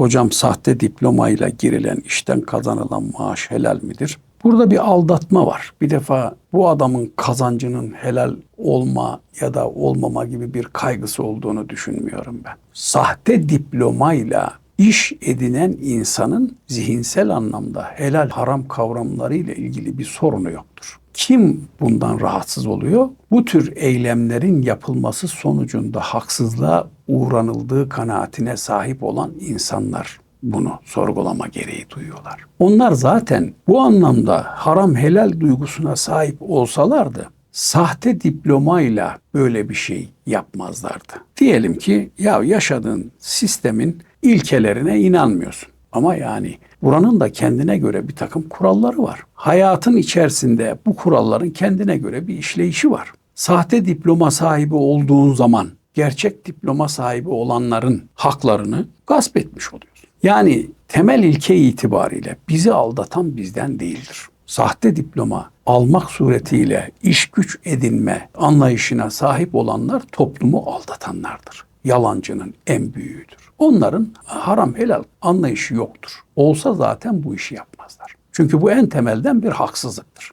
hocam sahte diplomayla girilen işten kazanılan maaş helal midir? Burada bir aldatma var. Bir defa bu adamın kazancının helal olma ya da olmama gibi bir kaygısı olduğunu düşünmüyorum ben. Sahte diplomayla iş edinen insanın zihinsel anlamda helal haram kavramları ile ilgili bir sorunu yoktur. Kim bundan rahatsız oluyor? Bu tür eylemlerin yapılması sonucunda haksızlığa uğranıldığı kanaatine sahip olan insanlar bunu sorgulama gereği duyuyorlar. Onlar zaten bu anlamda haram helal duygusuna sahip olsalardı sahte diplomayla böyle bir şey yapmazlardı. Diyelim ki ya yaşadığın sistemin ilkelerine inanmıyorsun. Ama yani buranın da kendine göre bir takım kuralları var. Hayatın içerisinde bu kuralların kendine göre bir işleyişi var. Sahte diploma sahibi olduğun zaman gerçek diploma sahibi olanların haklarını gasp etmiş oluyorsun. Yani temel ilke itibariyle bizi aldatan bizden değildir. Sahte diploma almak suretiyle iş güç edinme anlayışına sahip olanlar toplumu aldatanlardır. Yalancının en büyüğüdür. Onların haram helal anlayışı yoktur. Olsa zaten bu işi yapmazlar. Çünkü bu en temelden bir haksızlıktır.